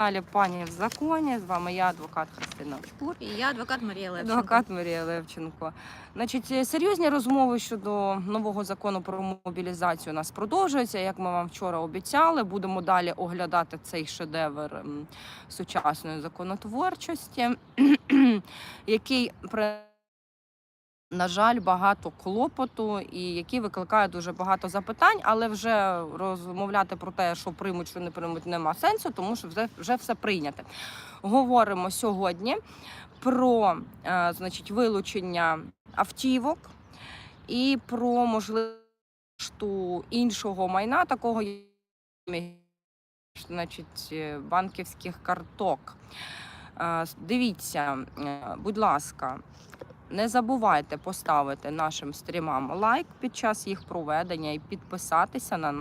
Далі пані в законі. З вами я, адвокат Христина Шпур. І я адвокат Марія Левченко. Адвокат Марія Левченко. Значить, е, серйозні розмови щодо нового закону про мобілізацію у нас продовжуються. Як ми вам вчора обіцяли, будемо далі оглядати цей шедевр сучасної законотворчості, який при на жаль, багато клопоту і які викликає дуже багато запитань, але вже розмовляти про те, що приймуть, що не приймуть, нема сенсу, тому що вже, вже все прийняте. Говоримо сьогодні про е, значить, вилучення автівок і про можливу іншого майна, такого значить, е, банківських карток. Е, Дивіться, е, будь ласка, не забувайте поставити нашим стрімам лайк під час їх проведення і підписатися на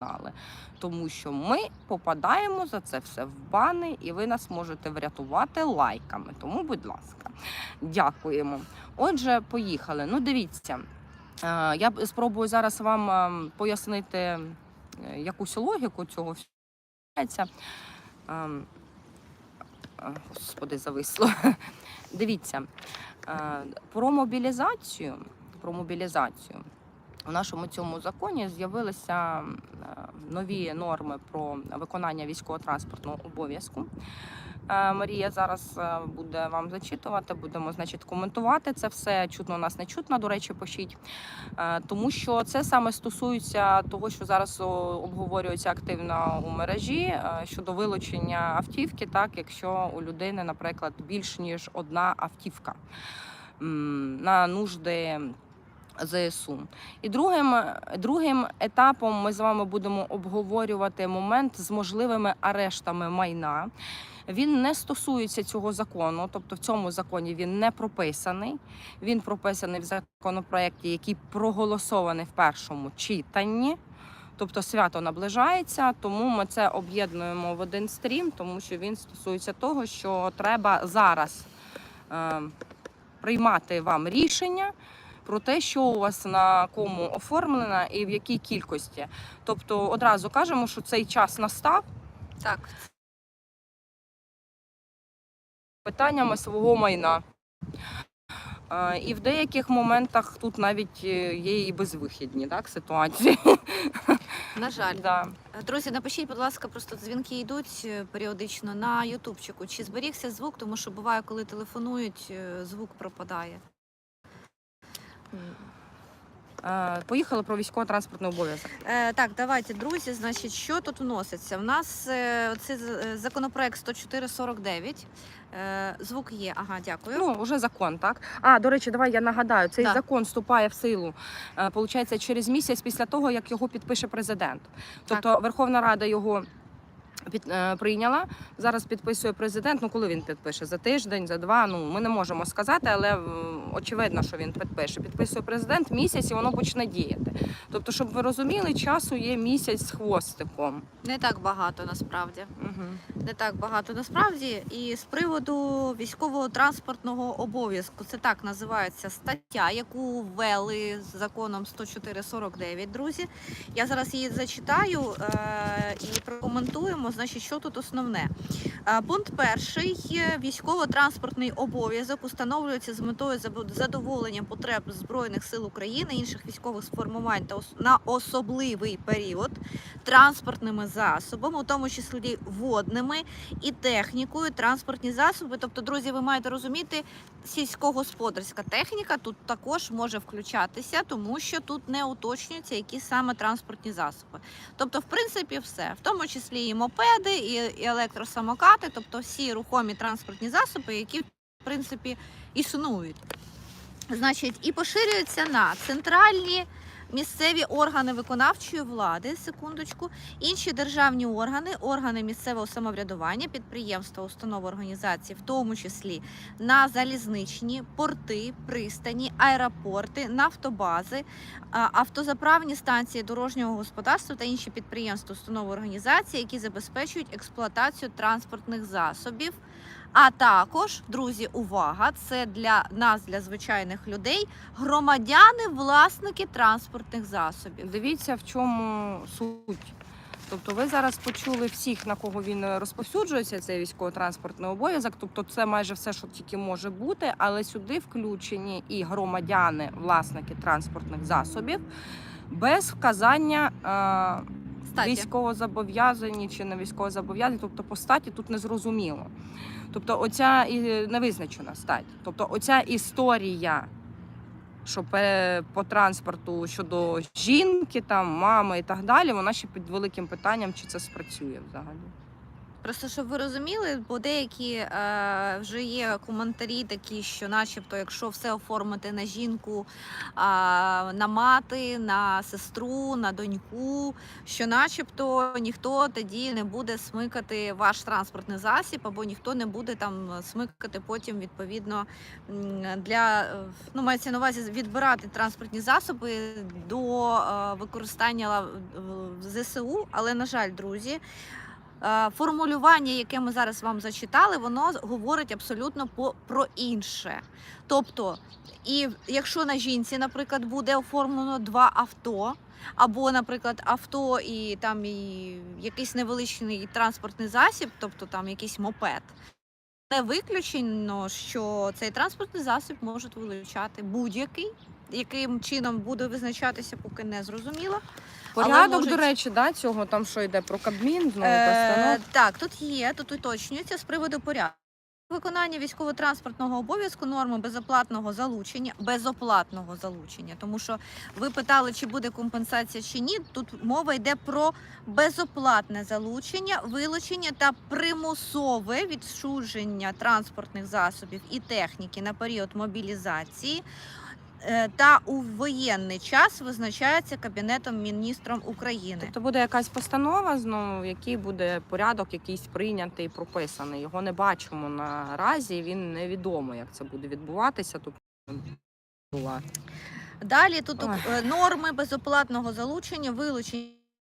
канали, тому що ми попадаємо за це все в бани, і ви нас можете врятувати лайками. Тому, будь ласка, дякуємо. Отже, поїхали. Ну, дивіться, е, я спробую зараз вам ем, пояснити е, якусь логіку цього всього. Е, Господи, зависло. Дивіться, е, про мобілізацію, про мобілізацію. У нашому цьому законі з'явилися е, нові норми про виконання військово-транспортного обов'язку. Е, Марія зараз е, буде вам зачитувати, будемо значить коментувати це все. Чутно нас не чутно, до речі, пишіть. Тому що це саме стосується того, що зараз обговорюється активно у мережі щодо вилучення автівки, так якщо у людини, наприклад, більш ніж одна автівка на нужди ЗСУ. І другим, другим етапом ми з вами будемо обговорювати момент з можливими арештами майна. Він не стосується цього закону, тобто в цьому законі він не прописаний. Він прописаний в законопроекті, який проголосований в першому читанні. Тобто свято наближається, тому ми це об'єднуємо в один стрім, тому що він стосується того, що треба зараз е, приймати вам рішення про те, що у вас на кому оформлено і в якій кількості. Тобто одразу кажемо, що цей час настав Так, питаннями свого майна. І в деяких моментах тут навіть е, є і безвихідні так, ситуації. на жаль. Да. Друзі, напишіть, будь ласка, просто дзвінки йдуть е, періодично на Ютубчику. Чи зберігся звук, тому що буває, коли телефонують, е, звук пропадає. Е, Поїхали про військово-транспортний обов'язок. Е, так, давайте, друзі. Значить, що тут вноситься? У нас е, це законопроект 10449. Е, звук є. Ага, дякую. Ну, вже закон, так? А, до речі, давай я нагадаю, цей Да. закон вступає в силу, е, получається, через місяць після того, як його підпише президент. Тобто Верховна Рада його е, прийняла. Зараз підписує президент. Ну, коли він підпише? За тиждень, за два. Ну, ми не можемо сказати, але очевидно, що він підпише. Підписує президент місяць і воно почне діяти. Тобто, щоб ви розуміли, часу є місяць з хвостиком. Не так багато насправді. Угу. Не так багато насправді. І з приводу військового транспортного обов'язку, це так називається стаття, яку ввели з законом 10449, друзі. Я зараз її зачитаю е- і прокоментуємо. Значить, що тут основне. Е, Пункт перший. Військово-транспортний обов'язок установлюється з метою задоволення потреб Збройних сил України, інших військових сформувань та на особливий період транспортними засобами, у тому числі водними і технікою, транспортні засоби. Тобто, друзі, ви маєте розуміти, сільськогосподарська техніка тут також може включатися, тому що тут не уточнюється, які саме транспортні засоби. Тобто, в принципі, все, в тому числі і мопеди, і, і електросамокати, тобто всі рухомі транспортні засоби, які в принципі існують. Значить, і поширюються на центральні місцеві органи виконавчої влади, секундочку, інші державні органи, органи місцевого самоврядування, підприємства, установи організації, в тому числі на залізничні, порти, пристані, аеропорти, нафтобази, автозаправні станції дорожнього господарства та інші підприємства, установи організації, які забезпечують експлуатацію транспортних засобів. А також, друзі, увага! Це для нас, для звичайних людей, громадяни, власники транспортних засобів. Дивіться, в чому суть. Тобто ви зараз почули всіх, на кого він е, розповсюджується, цей військово-транспортний обов'язок. Тобто це майже все, що тільки може бути, але сюди включені і громадяни, власники транспортних засобів, без вказання е, Статі. військовозобов'язані чи не військовозобов'язані, тобто по статі тут не зрозуміло. Тобто, оця і невизначена стать. Тобто, оця історія, що по транспорту щодо жінки, там, мами і так далі, вона ще під великим питанням, чи це спрацює взагалі. Просто щоб ви розуміли, бо деякі е, вже є коментарі такі, що, начебто, якщо все оформити на жінку, а, на мати, на сестру, на доньку, що, начебто, ніхто тоді не буде смикати ваш транспортний засіб, або ніхто не буде там смикати потім відповідно для е, ну мається на увазі відбирати транспортні засоби до е, використання в ЗСУ. Але на жаль, друзі. Е, Формулювання, яке ми зараз вам зачитали, воно говорить абсолютно про інше. Тобто, і якщо на жінці, наприклад, буде оформлено два авто, або, наприклад, авто і там і якийсь невеличкий транспортний засіб, тобто там якийсь мопед, не виключено, що цей транспортний засіб можуть вилучати будь-який, яким чином буде визначатися, поки не зрозуміло. Порядок, можуть- до речі, да, цього там що йде про Кабмін, знову Е, постанов. так, тут є, тут уточнюється з приводу порядку. Виконання військово-транспортного обов'язку норми безоплатного залучення, безоплатного залучення, тому що ви питали, чи буде компенсація чи ні. Тут мова йде про безоплатне залучення, вилучення та примусове відчуження транспортних засобів і техніки на період мобілізації. Е, Та у воєнний час визначається Кабінетом міністром України. Тобто буде якась постанова, знову, в якій буде порядок якийсь прийнятий, прописаний. Його не бачимо наразі. Він невідомо, як це буде відбуватися. Тобто була. Далі тут Ой. е, норми безоплатного залучення, вилучення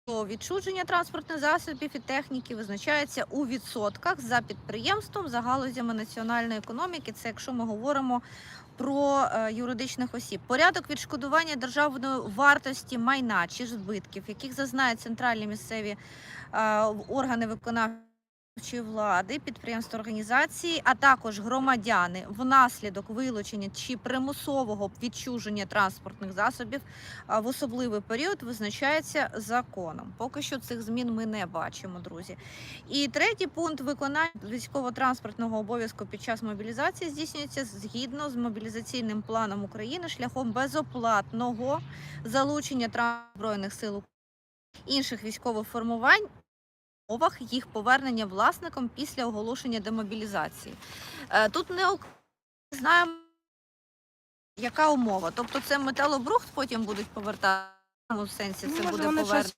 та відчуження транспортних засобів і техніки визначаються у відсотках за підприємством за галузями національної економіки. Це якщо ми говоримо про е, юридичних осіб. Порядок відшкодування державної вартості майна чи збитків, яких зазнають центральні місцеві е, органи виконавчої влади, підприємства організації, а також громадяни внаслідок вилучення чи примусового відчуження транспортних засобів в особливий період визначається законом. Поки що цих змін ми не бачимо, друзі. І третій пункт виконання військово-транспортного обов'язку під час мобілізації здійснюється згідно з мобілізаційним планом України шляхом безоплатного залучення транспортних сил інших військових формувань умовах їх повернення власникам після оголошення демобілізації. Е, Тут не знаємо, яка умова. Тобто це металобрухт потім будуть повертати. В сенсі Ну, це може, буде повернення.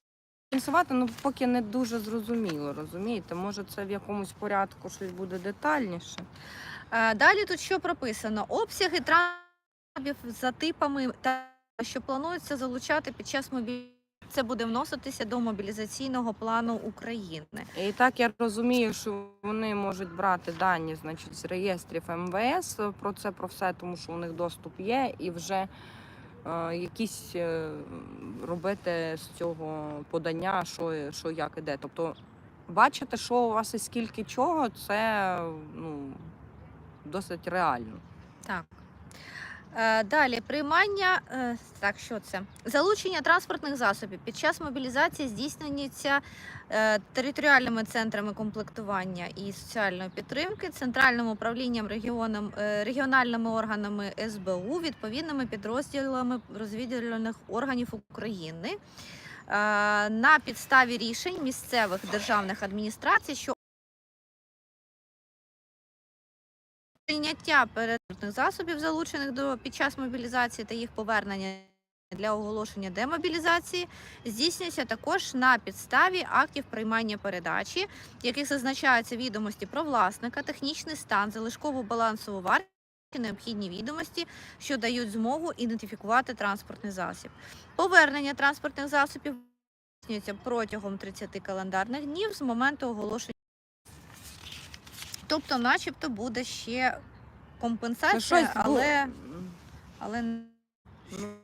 компенсувати, ну поки не дуже зрозуміло, розумієте? Може, це в якомусь порядку щось буде детальніше. Е, Далі тут що прописано? Обсяги транспортів за типами та що планується залучати під час мобілізації. Це буде вноситися до мобілізаційного плану України. І так я розумію, що вони можуть брати дані, значить, з реєстрів МВС про це, про все, тому що у них доступ є, і вже е, якісь е, робити з цього подання, що, що як іде. Тобто, бачити, що у вас і скільки чого, це ну, досить реально. Так. Е, Далі приймання. е, Так, що це? Залучення транспортних засобів під час мобілізації здійснюється е, територіальними центрами комплектування і соціальної підтримки, центральним управлінням регіоном, регіональними органами СБУ, відповідними підрозділами розвідувальних органів України. На підставі рішень місцевих державних адміністрацій, що Прийняття передних засобів, залучених до під час мобілізації та їх повернення для оголошення демобілізації, здійснюється також на підставі актів приймання передачі, в яких зазначаються відомості про власника, технічний стан, залишкову балансову вартість. Необхідні відомості, що дають змогу ідентифікувати транспортний засіб. Повернення транспортних засобів здійснюється протягом 30 календарних днів з моменту оголошення. Тобто, начебто, буде ще компенсація, щось але, але Ну,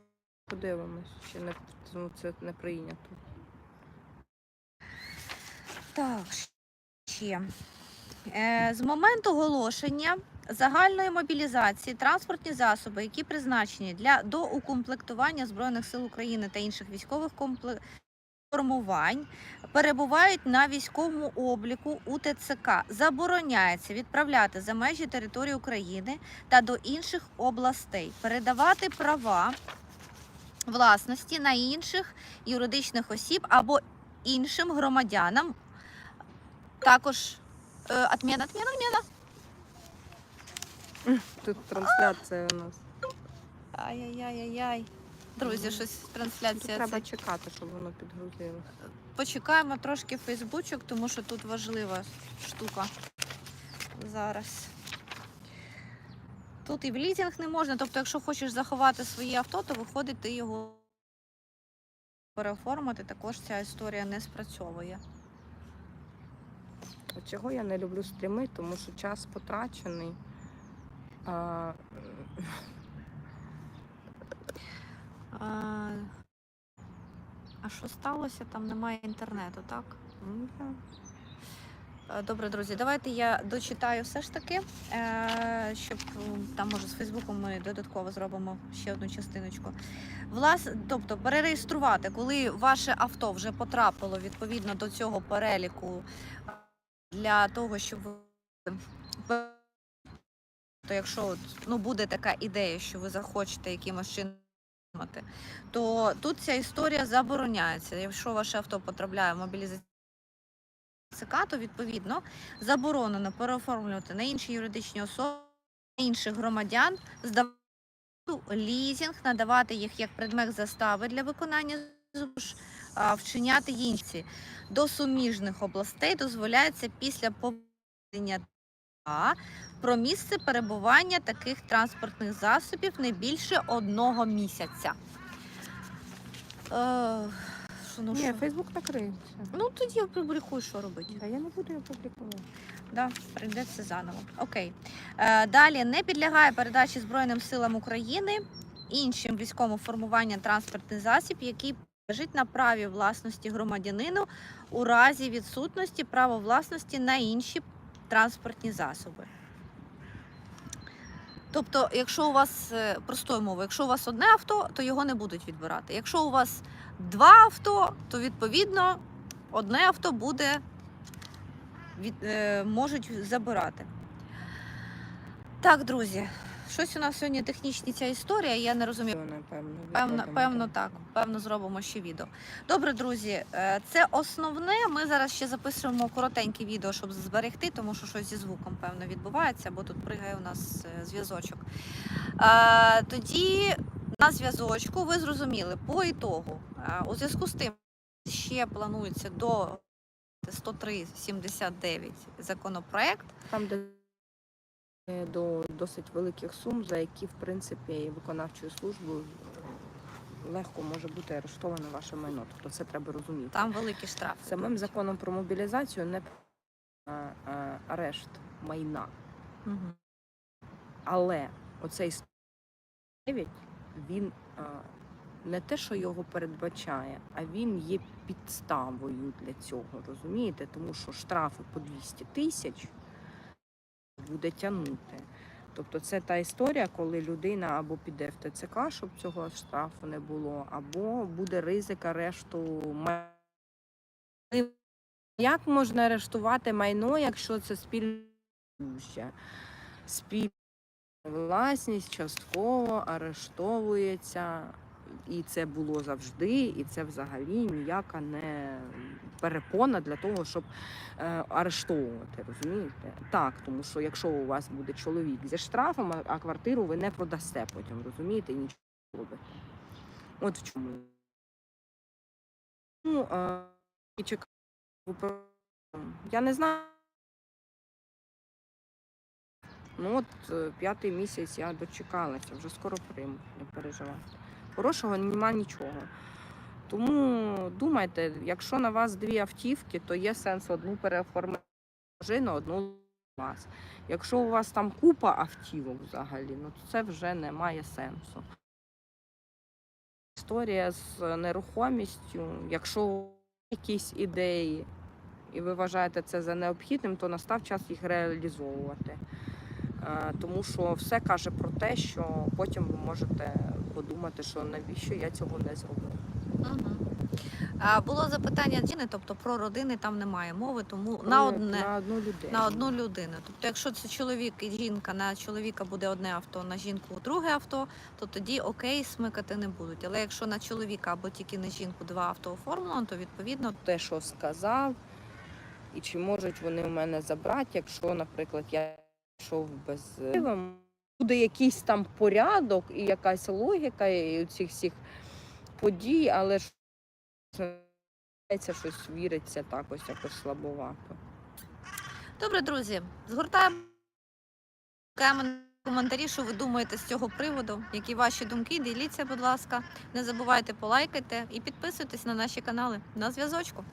подивимось, ще не, ну, це не прийнято. Так, ще. Е, з моменту оголошення загальної мобілізації транспортні засоби, які призначені для доукомплектування Збройних сил України та інших військових компле- формувань, перебувають на військовому обліку у ТЦК. Забороняється відправляти за межі території України та до інших областей, передавати права власності на інших юридичних осіб або іншим громадянам. Також е, отмена, отмена, отмена. Тут трансляція у нас. Ай-яй-яй-яй. Друзі, щось Тут трансляція. треба це. чекати, щоб воно підгрузило. Почекаємо трошки Фейсбучок, тому що тут важлива штука зараз. Тут і в лізинг не можна. Тобто, якщо хочеш заховати своє авто, то виходить, ти його переоформити. Також ця історія не спрацьовує. От чого я не люблю стріми, тому що час потрачений. А, А, а що сталося? Там немає інтернету, так? Е, Добре, друзі, давайте я дочитаю все ж таки, е, щоб там може з Фейсбуком ми додатково зробимо ще одну частиночку. Влас, тобто перереєструвати, коли ваше авто вже потрапило відповідно до цього переліку для того, щоб ви то якщо ну, буде така ідея, що ви захочете якимось чином то тут ця історія забороняється. Якщо ваше авто потрапляє в мобілізаційну ЦК, то відповідно заборонено переоформлювати на інші юридичні особи, на інших громадян, здавати лізінг, надавати їх як предмет застави для виконання вчиняти інші. До суміжних областей дозволяється після поведення Про місце перебування таких транспортних засобів не більше одного місяця. Е, що, ну, Ні, що? Фейсбук накриється. ну тоді я публікую, що робити. А я не буду його публікувати. Да, прийдеться заново. Окей. Е, далі не підлягає передачі Збройним силам України іншим військовим формуванням транспортний засіб, який лежить на праві власності громадянину у разі відсутності права власності на інші транспортні засоби. Тобто, якщо у вас е, простою мовою, якщо у вас одне авто, то його не будуть відбирати. Якщо у вас два авто, то відповідно одне авто буде від, е, можуть забирати. Так, друзі, щось у нас сьогодні технічні ця історія, я не розумію. Напевно, Певно, певно, так. Певно, зробимо ще відео. Добре, друзі, е, це основне. Ми зараз ще записуємо коротеньке відео, щоб зберегти, тому що щось зі звуком, певно, відбувається, бо тут пригає у нас е, зв'язочок. Е, Тоді на зв'язочку ви зрозуміли по ітогу. У зв'язку з тим, ще планується до 103.79 законопроект. Там, де до досить великих сум, за які, в принципі, виконавчою службою легко може бути арештоване ваше майно. Тобто це треба розуміти. Там великі штрафи. Самим законом про мобілізацію не арешт майна. Мгм. Але оцей 9, він не те, що його передбачає, а він є підставою для цього, розумієте? Тому що штрафи по 200 тисяч буде тягнути. Тобто це та історія, коли людина або піде в ТЦК, щоб цього штрафу не було, або буде ризик арешту майна. Як можна арештувати майно, якщо це спільне? Спільна власність частково арештовується, і це було завжди, і це взагалі ніяка не перепона для того, щоб е, арештовувати. Розумієте? Так, тому що якщо у вас буде чоловік зі штрафом, а- квартиру ви не продасте потім, розумієте, нічого не робите. От в чому. Ну, е. Я не знаю. Ну от е, п'ятий місяць я дочекалася, вже скоро прийму, не переживайте. Хорошого нема нічого. Тому думайте, якщо на вас дві автівки, то є сенс одну переоформити на одну вас. Якщо у вас там купа автівок взагалі, ну то це вже не має сенсу. Історія з нерухомістю, якщо якісь ідеї, і ви вважаєте це за необхідним, то настав час їх реалізовувати. Е, Тому що все каже про те, що потім ви можете подумати, що навіщо я цього не. Угу. А, було запитання Діни, тобто про родини там немає мови, тому на одне. на одну людину. На одну людину. Тобто, якщо це чоловік і жінка, на чоловіка буде одне авто, на жінку друге авто, то тоді окей, смикати не будуть. Але якщо на чоловіка або тільки на жінку два авто оформлено, то відповідно те, що сказав, і чи можуть вони в мене забрати, якщо, наприклад, я йшов без пива. Буде якийсь там порядок і якась логіка і цих всіх подій, але ж щось віриться так ось якось слабовато. добре, друзі, згортаємо коментарі, що ви думаєте з цього приводу, які ваші думки, діліться, будь ласка. Не забувайте полайкайте і підписуйтесь на наші канали. На зв'язочку.